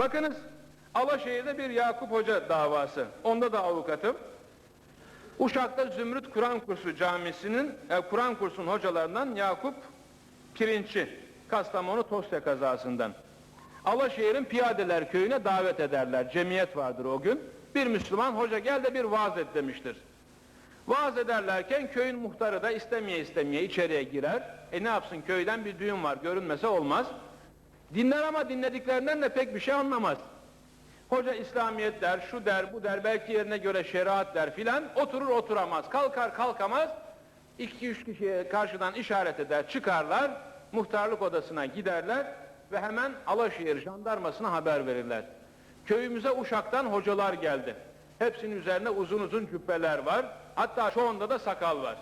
Bakınız Alaşehir'de bir Yakup Hoca davası. Onda da avukatım. Uşak'ta Zümrüt Kur'an Kursu Camisi'nin e, Kur'an kursunun hocalarından Yakup Pirinççi. Kastamonu Tosya kazasından. Alaşehir'in Piyadeler Köyü'ne davet ederler. Cemiyet vardır o gün. Bir Müslüman hoca gel de bir vaaz et demiştir. Vaaz ederlerken köyün muhtarı da istemeye istemeye içeriye girer. E ne yapsın köyden bir düğün var görünmese olmaz. Dinler ama dinlediklerinden de pek bir şey anlamaz. Hoca İslamiyet der, şu der, bu der, belki yerine göre şeriat der filan. Oturur oturamaz, kalkar kalkamaz. İki üç kişiye karşıdan işaret eder, çıkarlar. Muhtarlık odasına giderler ve hemen Alaşehir jandarmasına haber verirler. Köyümüze Uşak'tan hocalar geldi. Hepsinin üzerinde uzun uzun cübbeler var. Hatta çoğunda da sakal var.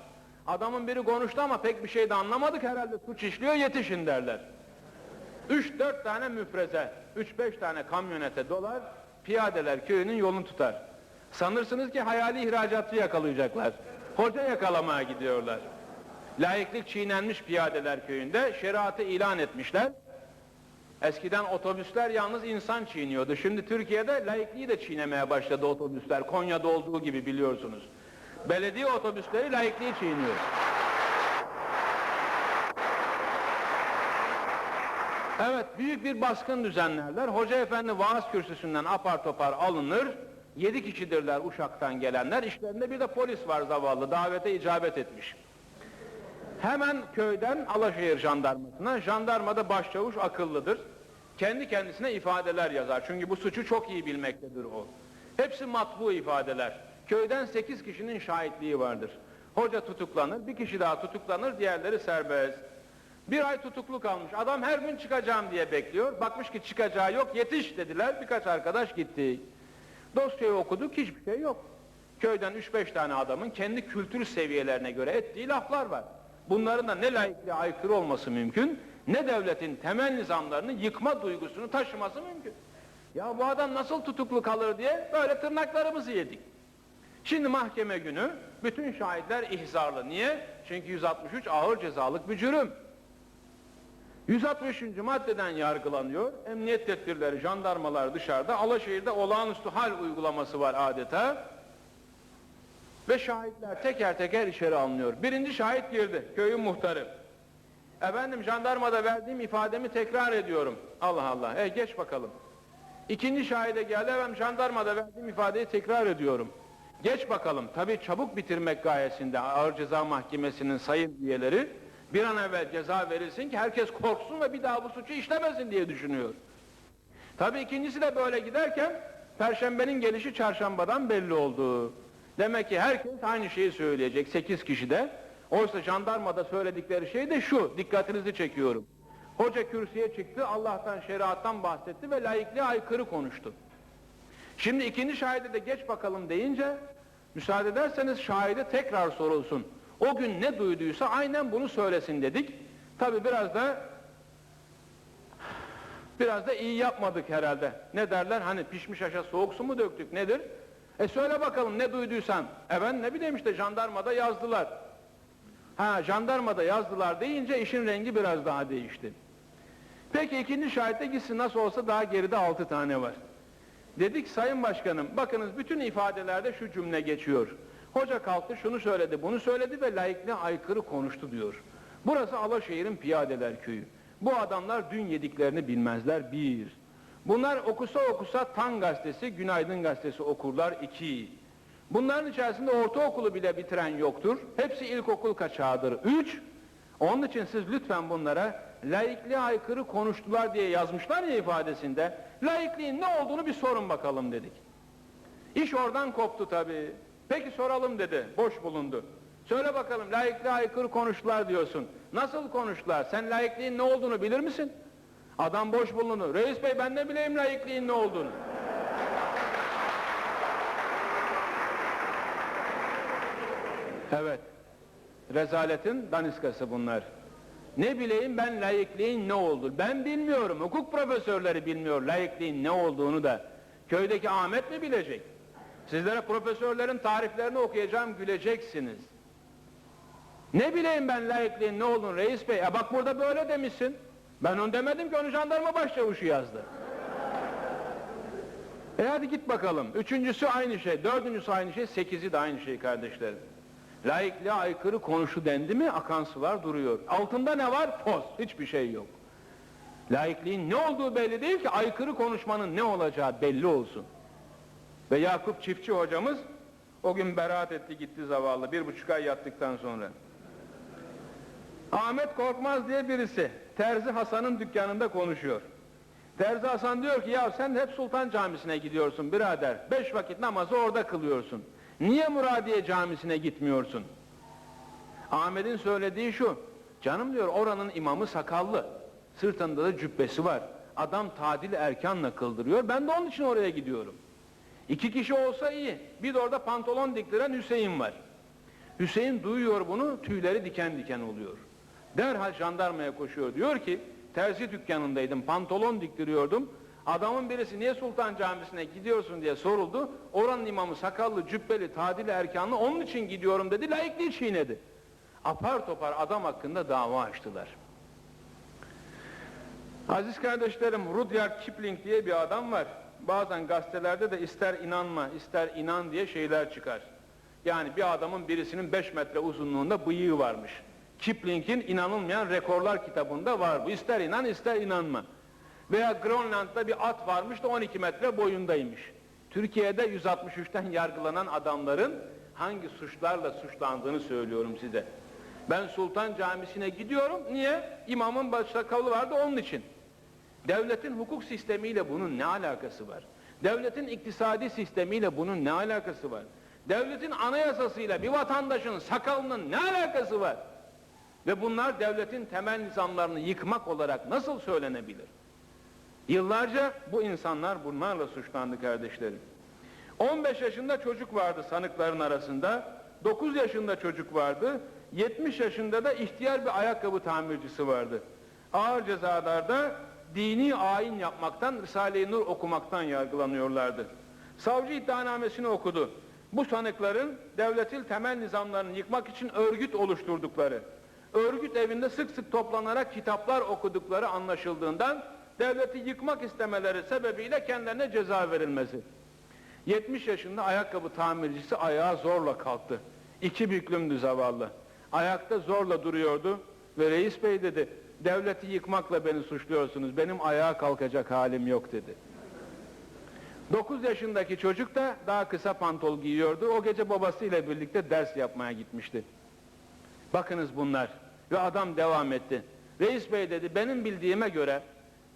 Adamın biri konuştu ama pek bir şey de anlamadık herhalde suç işliyor yetişin derler. Üç dört tane müfreze, üç beş tane kamyonete dolar, piyadeler köyünün yolunu tutar. Sanırsınız ki hayali ihracatçı yakalayacaklar. Hoca yakalamaya gidiyorlar. Layıklık çiğnenmiş piyadeler köyünde şeriatı ilan etmişler. Eskiden otobüsler yalnız insan çiğniyordu. Şimdi Türkiye'de laikliği de çiğnemeye başladı otobüsler. Konya'da olduğu gibi biliyorsunuz. Belediye otobüsleri laikliği çiğniyor. Evet, büyük bir baskın düzenlerler. Hoca efendi vaaz kürsüsünden apar topar alınır. Yedi kişidirler Uşak'tan gelenler. İşlerinde bir de polis var zavallı, davete icabet etmiş. Hemen köyden Alaşehir jandarmasına, jandarmada başçavuş akıllıdır. Kendi kendisine ifadeler yazar. Çünkü bu suçu çok iyi bilmektedir o. Hepsi matbu ifadeler. Köyden sekiz kişinin şahitliği vardır. Hoca tutuklanır, bir kişi daha tutuklanır, diğerleri serbest. Bir ay tutuklu kalmış. Adam her gün çıkacağım diye bekliyor. Bakmış ki çıkacağı yok. Yetiş dediler. Birkaç arkadaş gitti. Dosyayı okuduk. Hiçbir şey yok. Köyden 3-5 tane adamın kendi kültür seviyelerine göre ettiği laflar var. Bunların da ne layıklığa aykırı olması mümkün, ne devletin temel nizamlarını yıkma duygusunu taşıması mümkün. Ya bu adam nasıl tutuklu kalır diye böyle tırnaklarımızı yedik. Şimdi mahkeme günü bütün şahitler ihzarlı. Niye? Çünkü 163 ağır cezalık bir cürüm. 163. maddeden yargılanıyor. Emniyet tedbirleri, jandarmalar dışarıda. Alaşehir'de olağanüstü hal uygulaması var adeta. Ve şahitler teker teker içeri alınıyor. Birinci şahit girdi, köyün muhtarı. Efendim jandarmada verdiğim ifademi tekrar ediyorum. Allah Allah, e geç bakalım. İkinci şahide geldi, efendim jandarmada verdiğim ifadeyi tekrar ediyorum. Geç bakalım, tabii çabuk bitirmek gayesinde Ağır Ceza Mahkemesi'nin sayın üyeleri bir an evvel ceza verilsin ki herkes korksun ve bir daha bu suçu işlemesin diye düşünüyor. Tabii ikincisi de böyle giderken Perşembenin gelişi çarşambadan belli oldu. Demek ki herkes aynı şeyi söyleyecek, sekiz kişi de. Oysa jandarmada söyledikleri şey de şu, dikkatinizi çekiyorum. Hoca kürsüye çıktı, Allah'tan, şeriattan bahsetti ve laikliğe aykırı konuştu. Şimdi ikinci şahide de geç bakalım deyince, müsaade ederseniz şahide tekrar sorulsun. O gün ne duyduysa aynen bunu söylesin dedik. Tabi biraz da biraz da iyi yapmadık herhalde. Ne derler hani pişmiş aşa soğuk su mu döktük nedir? E söyle bakalım ne duyduysan. E ben ne bileyim işte jandarmada yazdılar. Ha jandarmada yazdılar deyince işin rengi biraz daha değişti. Peki ikinci şahitte gitsin nasıl olsa daha geride altı tane var. Dedik sayın başkanım bakınız bütün ifadelerde şu cümle geçiyor. Hoca kalktı şunu söyledi bunu söyledi ve laikliğe aykırı konuştu diyor. Burası Alaşehir'in piyadeler köyü. Bu adamlar dün yediklerini bilmezler bir. Bunlar okusa okusa Tan gazetesi, Günaydın gazetesi okurlar iki. Bunların içerisinde ortaokulu bile bitiren yoktur. Hepsi ilkokul kaçağıdır. Üç. Onun için siz lütfen bunlara laikliğe aykırı konuştular diye yazmışlar ya ifadesinde. Laikliğin ne olduğunu bir sorun bakalım dedik. İş oradan koptu tabii. Peki soralım dedi. Boş bulundu. Söyle bakalım laikliğe aykırı konuştular diyorsun. Nasıl konuştular? Sen laikliğin ne olduğunu bilir misin? Adam boş bulundu. Reis bey ben ne bileyim laikliğin ne olduğunu. Evet. Rezaletin daniskası bunlar. Ne bileyim ben laikliğin ne oldu? Ben bilmiyorum. Hukuk profesörleri bilmiyor laikliğin ne olduğunu da. Köydeki Ahmet mi bilecek? Sizlere profesörlerin tariflerini okuyacağım, güleceksiniz. Ne bileyim ben laikliğin ne olduğunu reis bey? E bak burada böyle demişsin. Ben onu demedim ki onu jandarma başçavuşu yazdı. E hadi git bakalım. Üçüncüsü aynı şey, dördüncüsü aynı şey, sekizi de aynı şey kardeşlerim. Laikliğe aykırı konuşu dendi mi akan sular duruyor. Altında ne var? Poz. Hiçbir şey yok. Laikliğin ne olduğu belli değil ki aykırı konuşmanın ne olacağı belli olsun. Ve Yakup Çiftçi hocamız o gün beraat etti gitti zavallı bir buçuk ay yattıktan sonra. Ahmet Korkmaz diye birisi Terzi Hasan'ın dükkanında konuşuyor. Terzi Hasan diyor ki ya sen hep Sultan Camisi'ne gidiyorsun birader. Beş vakit namazı orada kılıyorsun. Niye Muradiye Camisi'ne gitmiyorsun? Ahmet'in söylediği şu. Canım diyor oranın imamı sakallı. Sırtında da cübbesi var. Adam tadil erkanla kıldırıyor. Ben de onun için oraya gidiyorum. İki kişi olsa iyi. Bir de orada pantolon diktiren Hüseyin var. Hüseyin duyuyor bunu, tüyleri diken diken oluyor. Derhal jandarmaya koşuyor. Diyor ki, terzi dükkanındaydım, pantolon diktiriyordum. Adamın birisi niye Sultan Camisi'ne gidiyorsun diye soruldu. Oranın imamı sakallı, cübbeli, tadil erkanlı onun için gidiyorum dedi, layıklığı çiğnedi. Apar topar adam hakkında dava açtılar. Aziz kardeşlerim, Rudyard Kipling diye bir adam var. Bazen gazetelerde de ister inanma, ister inan diye şeyler çıkar. Yani bir adamın birisinin 5 metre uzunluğunda bıyığı varmış. Kipling'in inanılmayan rekorlar kitabında var bu. İster inan ister inanma. Veya Grönland'da bir at varmış da 12 metre boyundaymış. Türkiye'de 163'ten yargılanan adamların hangi suçlarla suçlandığını söylüyorum size. Ben Sultan Camisi'ne gidiyorum. Niye? İmamın baş sakalı vardı onun için. Devletin hukuk sistemiyle bunun ne alakası var? Devletin iktisadi sistemiyle bunun ne alakası var? Devletin anayasasıyla bir vatandaşın sakalının ne alakası var? Ve bunlar devletin temel nizamlarını yıkmak olarak nasıl söylenebilir? Yıllarca bu insanlar bunlarla suçlandı kardeşlerim. 15 yaşında çocuk vardı sanıkların arasında, 9 yaşında çocuk vardı, 70 yaşında da ihtiyar bir ayakkabı tamircisi vardı. Ağır cezalarda dini ayin yapmaktan, Risale-i Nur okumaktan yargılanıyorlardı. Savcı iddianamesini okudu. Bu sanıkların devletin temel nizamlarını yıkmak için örgüt oluşturdukları, örgüt evinde sık sık toplanarak kitaplar okudukları anlaşıldığından devleti yıkmak istemeleri sebebiyle kendilerine ceza verilmesi. 70 yaşında ayakkabı tamircisi ayağa zorla kalktı. İki büklümdü zavallı. Ayakta zorla duruyordu ve reis bey dedi, devleti yıkmakla beni suçluyorsunuz, benim ayağa kalkacak halim yok dedi. 9 yaşındaki çocuk da daha kısa pantol giyiyordu. O gece babasıyla birlikte ders yapmaya gitmişti. Bakınız bunlar. Ve adam devam etti. Reis bey dedi, benim bildiğime göre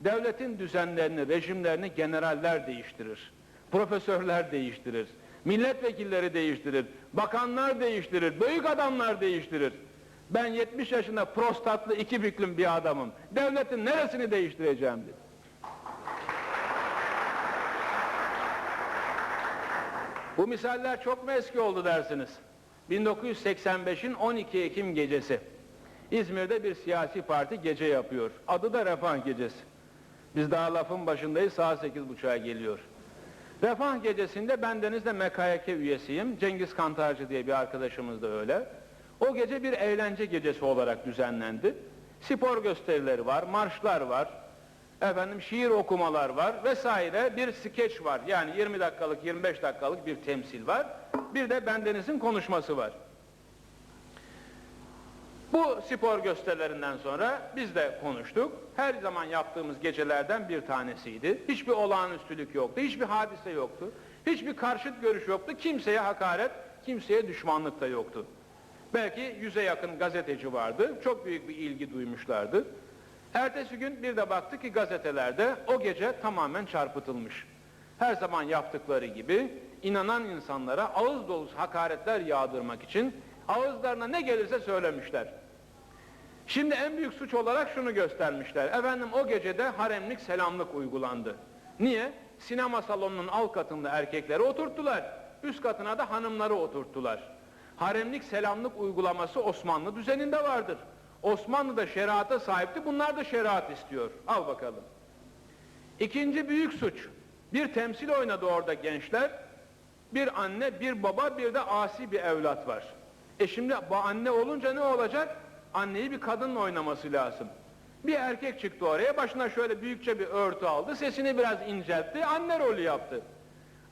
devletin düzenlerini, rejimlerini generaller değiştirir. Profesörler değiştirir. Milletvekilleri değiştirir. Bakanlar değiştirir. Büyük adamlar değiştirir. Ben 70 yaşında prostatlı iki büklüm bir adamım. Devletin neresini değiştireceğim dedi. Bu misaller çok mu eski oldu dersiniz? 1985'in 12 Ekim gecesi. İzmir'de bir siyasi parti gece yapıyor. Adı da Refah Gecesi. Biz daha lafın başındayız, saat 8.30'a geliyor. Refah Gecesi'nde bendeniz de MKYK üyesiyim. Cengiz Kantarcı diye bir arkadaşımız da öyle. O gece bir eğlence gecesi olarak düzenlendi. Spor gösterileri var, marşlar var, efendim şiir okumalar var vesaire bir skeç var. Yani 20 dakikalık, 25 dakikalık bir temsil var. Bir de bendenizin konuşması var. Bu spor gösterilerinden sonra biz de konuştuk. Her zaman yaptığımız gecelerden bir tanesiydi. Hiçbir olağanüstülük yoktu, hiçbir hadise yoktu. Hiçbir karşıt görüş yoktu. Kimseye hakaret, kimseye düşmanlık da yoktu. Belki yüze yakın gazeteci vardı. Çok büyük bir ilgi duymuşlardı. Ertesi gün bir de baktık ki gazetelerde o gece tamamen çarpıtılmış. Her zaman yaptıkları gibi inanan insanlara ağız dolusu hakaretler yağdırmak için ağızlarına ne gelirse söylemişler. Şimdi en büyük suç olarak şunu göstermişler. Efendim o gecede haremlik selamlık uygulandı. Niye? Sinema salonunun alt katında erkekleri oturttular. Üst katına da hanımları oturttular. Haremlik selamlık uygulaması Osmanlı düzeninde vardır. Osmanlı da şeriata sahipti, bunlar da şeriat istiyor. Al bakalım. İkinci büyük suç. Bir temsil oynadı orada gençler. Bir anne, bir baba, bir de asi bir evlat var. E şimdi anne olunca ne olacak? Anneyi bir kadınla oynaması lazım. Bir erkek çıktı oraya, başına şöyle büyükçe bir örtü aldı, sesini biraz inceltti, anne rolü yaptı.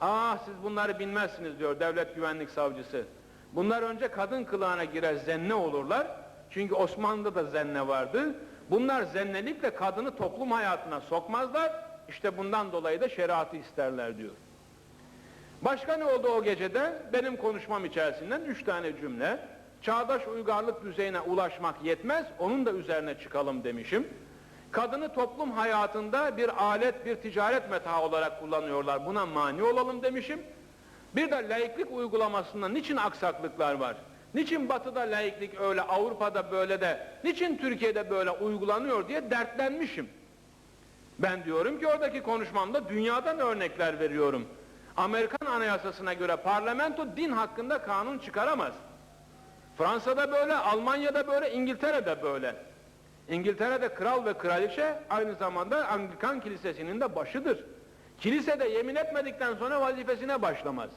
Ah siz bunları bilmezsiniz diyor devlet güvenlik savcısı. Bunlar önce kadın kılığına girer zenne olurlar. Çünkü Osmanlı'da da zenne vardı. Bunlar zennelikle kadını toplum hayatına sokmazlar. İşte bundan dolayı da şeriatı isterler diyor. Başka ne oldu o gecede? Benim konuşmam içerisinden üç tane cümle. Çağdaş uygarlık düzeyine ulaşmak yetmez, onun da üzerine çıkalım demişim. Kadını toplum hayatında bir alet, bir ticaret metaı olarak kullanıyorlar. Buna mani olalım demişim. Bir de laiklik uygulamasında niçin aksaklıklar var? Niçin batıda laiklik öyle, Avrupa'da böyle de, niçin Türkiye'de böyle uygulanıyor diye dertlenmişim. Ben diyorum ki oradaki konuşmamda dünyadan örnekler veriyorum. Amerikan anayasasına göre parlamento din hakkında kanun çıkaramaz. Fransa'da böyle, Almanya'da böyle, İngiltere'de böyle. İngiltere'de kral ve kraliçe aynı zamanda Anglikan kilisesinin de başıdır. Kilisede yemin etmedikten sonra vazifesine başlamaz.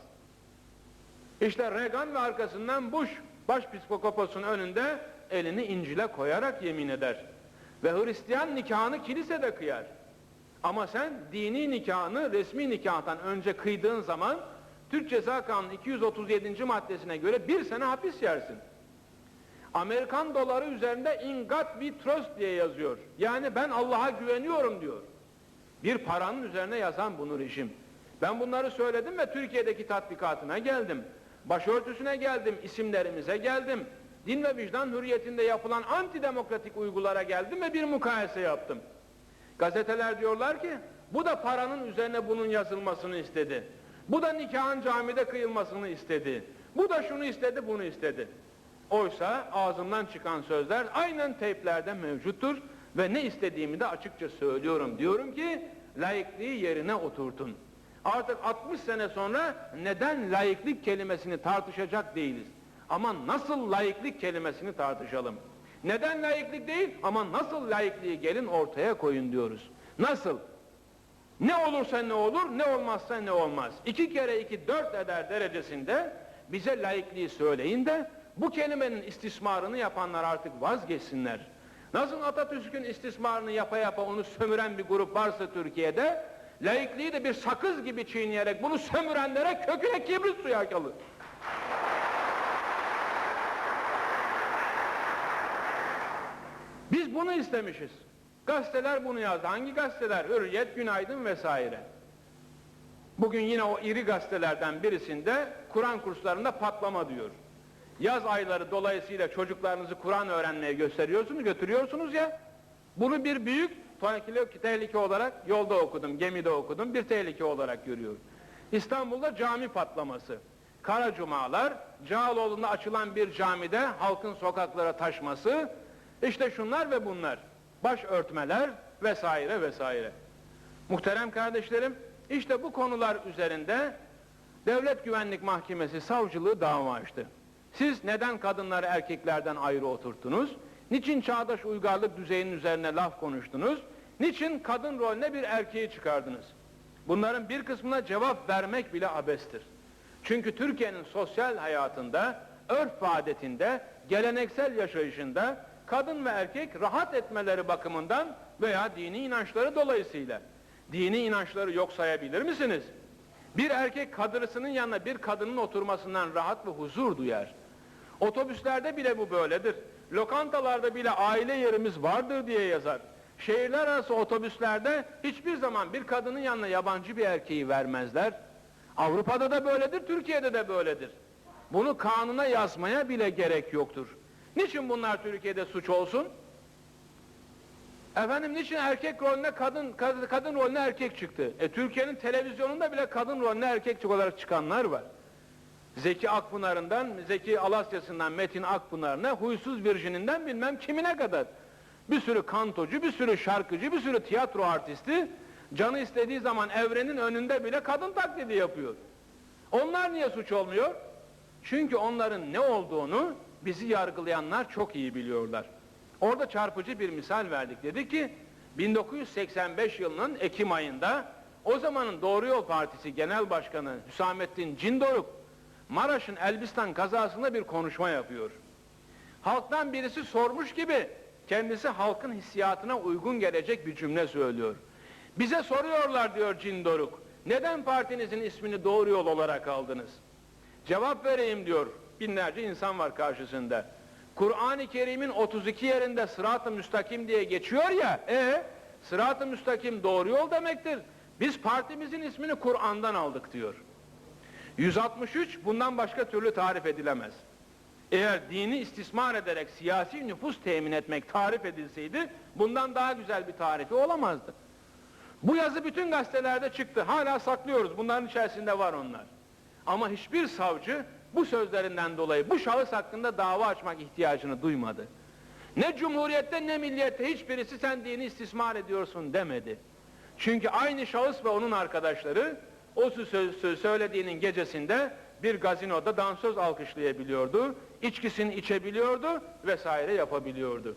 İşte Reagan ve arkasından Bush başpiskoposun önünde elini İncil'e koyarak yemin eder. Ve Hristiyan nikahını kilisede kıyar. Ama sen dini nikahını resmi nikahtan önce kıydığın zaman Türk Ceza Kanunu 237. maddesine göre bir sene hapis yersin. Amerikan doları üzerinde in God we trust diye yazıyor. Yani ben Allah'a güveniyorum diyor. Bir paranın üzerine yazan bunu rejim. Ben bunları söyledim ve Türkiye'deki tatbikatına geldim. Başörtüsüne geldim, isimlerimize geldim. Din ve vicdan hürriyetinde yapılan antidemokratik uygulara geldim ve bir mukayese yaptım. Gazeteler diyorlar ki, bu da paranın üzerine bunun yazılmasını istedi. Bu da nikahın camide kıyılmasını istedi. Bu da şunu istedi, bunu istedi. Oysa ağzımdan çıkan sözler aynen teyplerde mevcuttur ve ne istediğimi de açıkça söylüyorum. Diyorum ki laikliği yerine oturtun. Artık 60 sene sonra neden laiklik kelimesini tartışacak değiliz. Ama nasıl laiklik kelimesini tartışalım. Neden laiklik değil ama nasıl laikliği gelin ortaya koyun diyoruz. Nasıl? Ne olursa ne olur, ne olmazsa ne olmaz. İki kere iki dört eder derecesinde bize laikliği söyleyin de bu kelimenin istismarını yapanlar artık vazgeçsinler. Nasıl Atatürk'ün istismarını yapa yapa onu sömüren bir grup varsa Türkiye'de, laikliği de bir sakız gibi çiğneyerek bunu sömürenlere köküne kibrit suyu akalı. Biz bunu istemişiz. Gazeteler bunu yazdı. Hangi gazeteler? Hürriyet, Günaydın vesaire. Bugün yine o iri gazetelerden birisinde Kur'an kurslarında patlama diyor. Yaz ayları dolayısıyla çocuklarınızı Kur'an öğrenmeye gösteriyorsunuz, götürüyorsunuz ya. Bunu bir büyük tehlike olarak yolda okudum, gemide okudum, bir tehlike olarak görüyorum. İstanbul'da cami patlaması. Kara cumalar, Cağaloğlu'nda açılan bir camide halkın sokaklara taşması, işte şunlar ve bunlar. Baş örtmeler vesaire vesaire. Muhterem kardeşlerim, işte bu konular üzerinde Devlet Güvenlik Mahkemesi savcılığı dava açtı. Siz neden kadınları erkeklerden ayrı oturttunuz? Niçin çağdaş uygarlık düzeyinin üzerine laf konuştunuz? Niçin kadın rolüne bir erkeği çıkardınız? Bunların bir kısmına cevap vermek bile abestir. Çünkü Türkiye'nin sosyal hayatında, örf adetinde, geleneksel yaşayışında kadın ve erkek rahat etmeleri bakımından veya dini inançları dolayısıyla dini inançları yok sayabilir misiniz? Bir erkek kadırısının yanına bir kadının oturmasından rahat ve huzur duyar. Otobüslerde bile bu böyledir. Lokantalarda bile aile yerimiz vardır diye yazar. Şehirler arası otobüslerde hiçbir zaman bir kadının yanına yabancı bir erkeği vermezler. Avrupa'da da böyledir, Türkiye'de de böyledir. Bunu kanuna yazmaya bile gerek yoktur. Niçin bunlar Türkiye'de suç olsun? Efendim niçin erkek rolüne kadın, kadın, kadın rolüne erkek çıktı? E Türkiye'nin televizyonunda bile kadın rolüne erkek olarak çıkanlar var. Zeki Akpınar'ından, Zeki Alasya'sından Metin Akpınar'ına, huysuz virjininden bilmem kimine kadar. Bir sürü kantocu, bir sürü şarkıcı, bir sürü tiyatro artisti canı istediği zaman evrenin önünde bile kadın taklidi yapıyor. Onlar niye suç olmuyor? Çünkü onların ne olduğunu bizi yargılayanlar çok iyi biliyorlar. Orada çarpıcı bir misal verdik. Dedi ki 1985 yılının Ekim ayında o zamanın Doğru Yol Partisi Genel Başkanı Hüsamettin Cindoruk Maraş'ın Elbistan kazasında bir konuşma yapıyor. Halktan birisi sormuş gibi kendisi halkın hissiyatına uygun gelecek bir cümle söylüyor. Bize soruyorlar diyor Cindoruk. Neden partinizin ismini doğru yol olarak aldınız? Cevap vereyim diyor. Binlerce insan var karşısında. Kur'an-ı Kerim'in 32 yerinde sırat-ı müstakim diye geçiyor ya, e sırat-ı müstakim doğru yol demektir. Biz partimizin ismini Kur'an'dan aldık diyor. 163 bundan başka türlü tarif edilemez. Eğer dini istismar ederek siyasi nüfus temin etmek tarif edilseydi bundan daha güzel bir tarifi olamazdı. Bu yazı bütün gazetelerde çıktı. Hala saklıyoruz. Bunların içerisinde var onlar. Ama hiçbir savcı bu sözlerinden dolayı bu şahıs hakkında dava açmak ihtiyacını duymadı. Ne cumhuriyette ne milliyette hiçbirisi sen dini istismar ediyorsun demedi. Çünkü aynı şahıs ve onun arkadaşları o söz, söz söylediğinin gecesinde bir gazinoda dansöz alkışlayabiliyordu, içkisini içebiliyordu vesaire yapabiliyordu.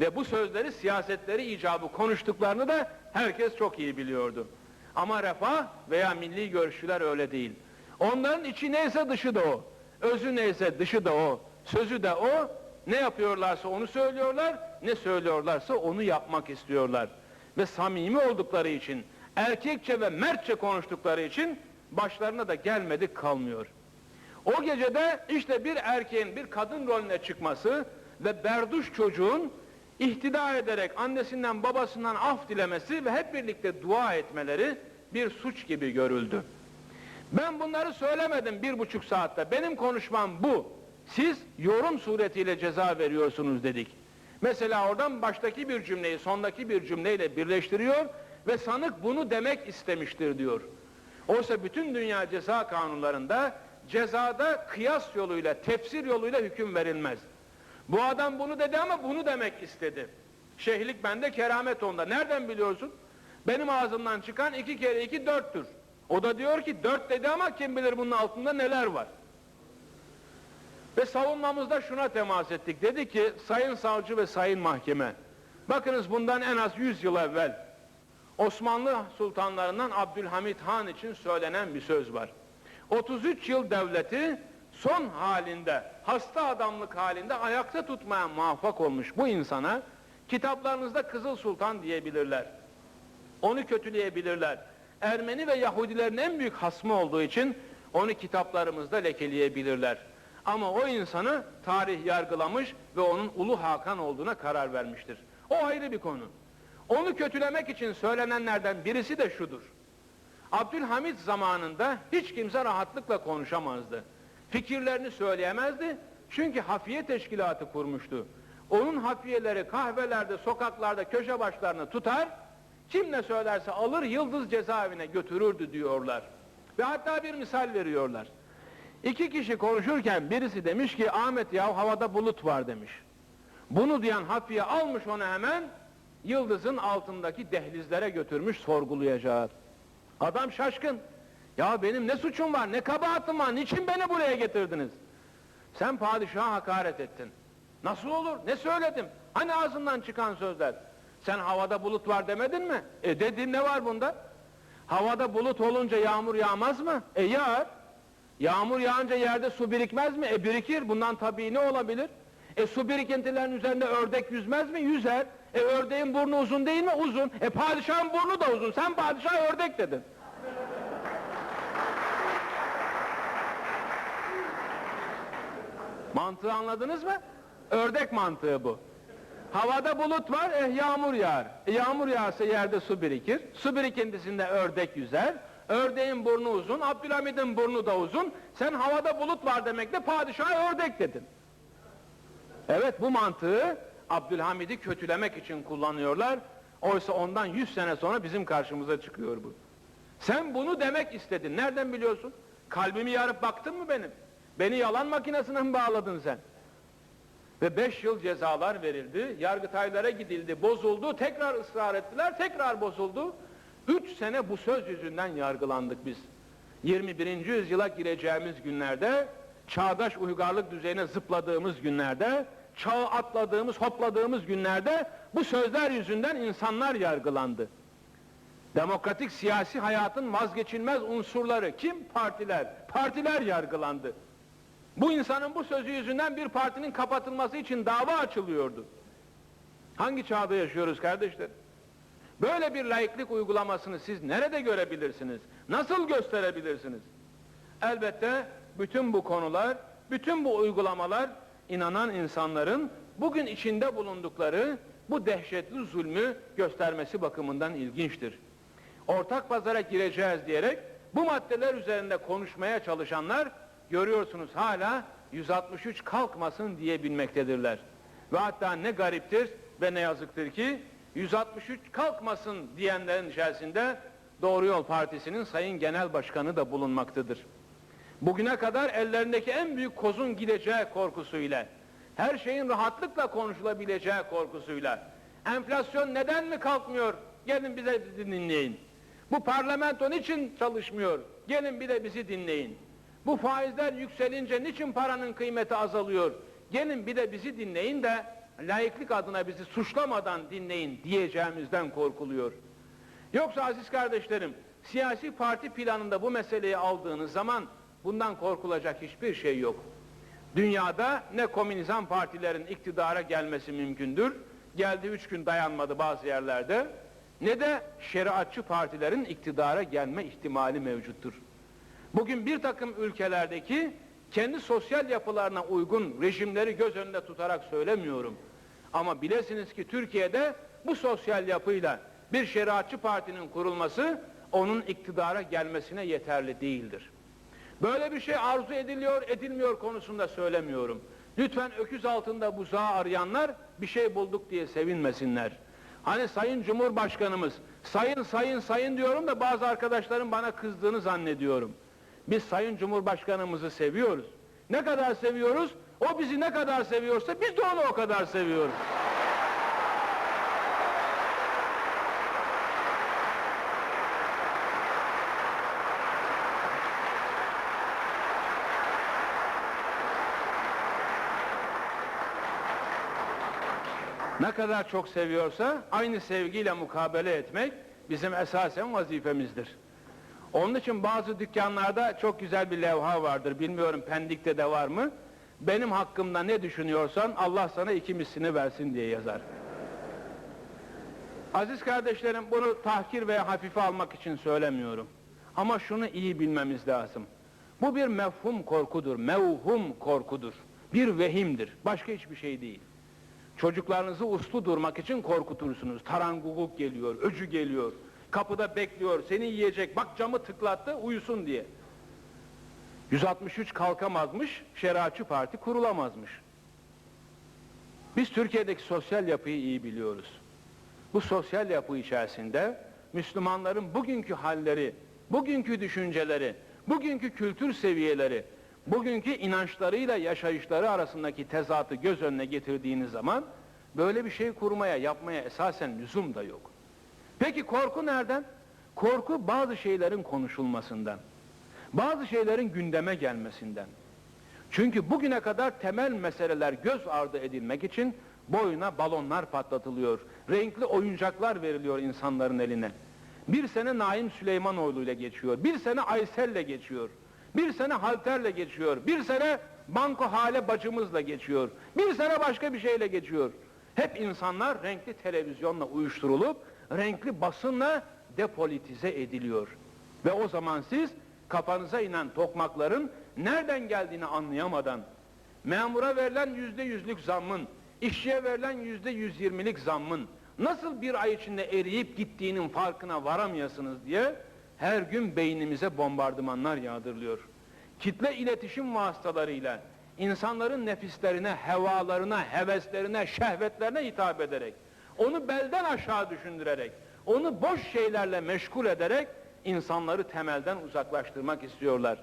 Ve bu sözleri siyasetleri icabı konuştuklarını da herkes çok iyi biliyordu. Ama refah veya milli görüşçüler öyle değil. Onların içi neyse dışı da o. Özü neyse dışı da o. Sözü de o. Ne yapıyorlarsa onu söylüyorlar, ne söylüyorlarsa onu yapmak istiyorlar. Ve samimi oldukları için, erkekçe ve mertçe konuştukları için başlarına da gelmedik kalmıyor. O gecede işte bir erkeğin bir kadın rolüne çıkması ve berduş çocuğun ihtida ederek annesinden babasından af dilemesi ve hep birlikte dua etmeleri bir suç gibi görüldü. Ben bunları söylemedim bir buçuk saatte. Benim konuşmam bu. Siz yorum suretiyle ceza veriyorsunuz dedik. Mesela oradan baştaki bir cümleyi sondaki bir cümleyle birleştiriyor ve sanık bunu demek istemiştir diyor. Oysa bütün dünya ceza kanunlarında cezada kıyas yoluyla, tefsir yoluyla hüküm verilmez. Bu adam bunu dedi ama bunu demek istedi. Şeyhlik bende, keramet onda. Nereden biliyorsun? Benim ağzımdan çıkan iki kere iki dörttür. O da diyor ki dört dedi ama kim bilir bunun altında neler var. Ve savunmamızda şuna temas ettik. Dedi ki sayın savcı ve sayın mahkeme. Bakınız bundan en az 100 yıl evvel Osmanlı sultanlarından Abdülhamit Han için söylenen bir söz var. 33 yıl devleti son halinde, hasta adamlık halinde ayakta tutmaya muvaffak olmuş bu insana kitaplarınızda Kızıl Sultan diyebilirler. Onu kötüleyebilirler. Ermeni ve Yahudilerin en büyük hasmı olduğu için onu kitaplarımızda lekeleyebilirler. Ama o insanı tarih yargılamış ve onun Ulu Hakan olduğuna karar vermiştir. O ayrı bir konu. Onu kötülemek için söylenenlerden birisi de şudur. Abdülhamit zamanında hiç kimse rahatlıkla konuşamazdı. Fikirlerini söyleyemezdi çünkü hafiye teşkilatı kurmuştu. Onun hafiyeleri kahvelerde, sokaklarda, köşe başlarını tutar, kim ne söylerse alır yıldız cezaevine götürürdü diyorlar. Ve hatta bir misal veriyorlar. İki kişi konuşurken birisi demiş ki Ahmet ya havada bulut var demiş. Bunu diyen hafiye almış onu hemen yıldızın altındaki dehlizlere götürmüş sorgulayacak. Adam şaşkın. Ya benim ne suçum var, ne kabahatim var, niçin beni buraya getirdiniz? Sen padişaha hakaret ettin. Nasıl olur, ne söyledim? Hani ağzından çıkan sözler? Sen havada bulut var demedin mi? E dedin ne var bunda? Havada bulut olunca yağmur yağmaz mı? E yağar. Yağmur yağınca yerde su birikmez mi? E birikir. Bundan tabii ne olabilir? E su birikintilerinin üzerinde ördek yüzmez mi? Yüzer. E ördeğin burnu uzun değil mi? Uzun. E padişahın burnu da uzun. Sen padişah ördek dedin. Mantığı anladınız mı? Ördek mantığı bu. Havada bulut var, eh yağmur yağar. E, yağmur yağsa yerde su birikir. Su birikintisinde ördek yüzer. Ördeğin burnu uzun, Abdülhamid'in burnu da uzun. Sen havada bulut var demekle padişaha ördek dedin. Evet bu mantığı Abdülhamid'i kötülemek için kullanıyorlar. Oysa ondan 100 sene sonra bizim karşımıza çıkıyor bu. Sen bunu demek istedin. Nereden biliyorsun? Kalbimi yarıp baktın mı benim? Beni yalan makinesine mi bağladın sen? Ve beş yıl cezalar verildi, yargıtaylara gidildi, bozuldu, tekrar ısrar ettiler, tekrar bozuldu. Üç sene bu söz yüzünden yargılandık biz. 21. yüzyıla gireceğimiz günlerde, çağdaş uygarlık düzeyine zıpladığımız günlerde, çağı atladığımız, hopladığımız günlerde bu sözler yüzünden insanlar yargılandı. Demokratik siyasi hayatın vazgeçilmez unsurları kim? Partiler. Partiler yargılandı. Bu insanın bu sözü yüzünden bir partinin kapatılması için dava açılıyordu. Hangi çağda yaşıyoruz kardeşler? Böyle bir laiklik uygulamasını siz nerede görebilirsiniz? Nasıl gösterebilirsiniz? Elbette bütün bu konular, bütün bu uygulamalar inanan insanların bugün içinde bulundukları bu dehşetli zulmü göstermesi bakımından ilginçtir. Ortak pazara gireceğiz diyerek bu maddeler üzerinde konuşmaya çalışanlar görüyorsunuz hala 163 kalkmasın diyebilmektedirler. Ve hatta ne gariptir ve ne yazıktır ki 163 kalkmasın diyenlerin içerisinde Doğru Yol Partisi'nin Sayın Genel Başkanı da bulunmaktadır. Bugüne kadar ellerindeki en büyük kozun gideceği korkusuyla, her şeyin rahatlıkla konuşulabileceği korkusuyla, enflasyon neden mi kalkmıyor? Gelin bize dinleyin. Bu parlamento niçin çalışmıyor? Gelin bir de bizi dinleyin. Bu faizler yükselince niçin paranın kıymeti azalıyor? Gelin bir de bizi dinleyin de layıklık adına bizi suçlamadan dinleyin diyeceğimizden korkuluyor. Yoksa aziz kardeşlerim, siyasi parti planında bu meseleyi aldığınız zaman bundan korkulacak hiçbir şey yok. Dünyada ne komünizm partilerin iktidara gelmesi mümkündür, geldi üç gün dayanmadı bazı yerlerde, ne de şeriatçı partilerin iktidara gelme ihtimali mevcuttur. Bugün bir takım ülkelerdeki kendi sosyal yapılarına uygun rejimleri göz önünde tutarak söylemiyorum. Ama bilesiniz ki Türkiye'de bu sosyal yapıyla bir şeriatçı partinin kurulması onun iktidara gelmesine yeterli değildir. Böyle bir şey arzu ediliyor, edilmiyor konusunda söylemiyorum. Lütfen öküz altında buzağı arayanlar bir şey bulduk diye sevinmesinler. Hani Sayın Cumhurbaşkanımız, sayın sayın sayın diyorum da bazı arkadaşlarım bana kızdığını zannediyorum. Biz Sayın Cumhurbaşkanımızı seviyoruz. Ne kadar seviyoruz? O bizi ne kadar seviyorsa biz de onu o kadar seviyoruz. Ne kadar çok seviyorsa aynı sevgiyle mukabele etmek bizim esasen vazifemizdir. Onun için bazı dükkanlarda çok güzel bir levha vardır. Bilmiyorum Pendik'te de var mı? Benim hakkımda ne düşünüyorsan Allah sana iki mislini versin diye yazar. Aziz kardeşlerim bunu tahkir veya hafife almak için söylemiyorum. Ama şunu iyi bilmemiz lazım. Bu bir mefhum korkudur, mevhum korkudur. Bir vehimdir, başka hiçbir şey değil. Çocuklarınızı uslu durmak için korkutursunuz. Taranguguk geliyor, öcü geliyor, kapıda bekliyor, seni yiyecek, bak camı tıklattı, uyusun diye. 163 kalkamazmış, şeriatçı parti kurulamazmış. Biz Türkiye'deki sosyal yapıyı iyi biliyoruz. Bu sosyal yapı içerisinde Müslümanların bugünkü halleri, bugünkü düşünceleri, bugünkü kültür seviyeleri, bugünkü inançlarıyla yaşayışları arasındaki tezatı göz önüne getirdiğiniz zaman böyle bir şey kurmaya, yapmaya esasen lüzum da yok. Peki korku nereden? Korku bazı şeylerin konuşulmasından, bazı şeylerin gündeme gelmesinden. Çünkü bugüne kadar temel meseleler göz ardı edilmek için boyuna balonlar patlatılıyor, renkli oyuncaklar veriliyor insanların eline. Bir sene Naim Süleymanoğlu ile geçiyor, bir sene Aysel ile geçiyor, bir sene Halter'le geçiyor, bir sene Banko Hale bacımızla geçiyor, bir sene başka bir şeyle geçiyor. Hep insanlar renkli televizyonla uyuşturulup, renkli basınla depolitize ediliyor. Ve o zaman siz kafanıza inen tokmakların nereden geldiğini anlayamadan, memura verilen yüzde yüzlük zammın, işçiye verilen yüzde yüz yirmilik zammın nasıl bir ay içinde eriyip gittiğinin farkına varamıyorsunuz diye her gün beynimize bombardımanlar yağdırılıyor. Kitle iletişim vasıtalarıyla insanların nefislerine, hevalarına, heveslerine, şehvetlerine hitap ederek, onu belden aşağı düşündürerek, onu boş şeylerle meşgul ederek insanları temelden uzaklaştırmak istiyorlar.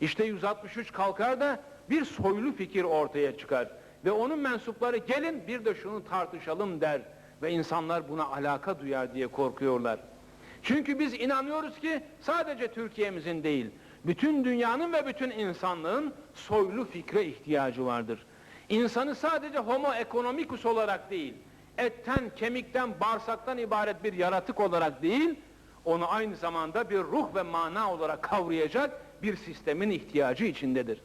İşte 163 kalkar da bir soylu fikir ortaya çıkar ve onun mensupları gelin bir de şunu tartışalım der ve insanlar buna alaka duyar diye korkuyorlar. Çünkü biz inanıyoruz ki sadece Türkiye'mizin değil, bütün dünyanın ve bütün insanlığın soylu fikre ihtiyacı vardır. İnsanı sadece homo economicus olarak değil, etten, kemikten, bağırsaktan ibaret bir yaratık olarak değil, onu aynı zamanda bir ruh ve mana olarak kavrayacak bir sistemin ihtiyacı içindedir.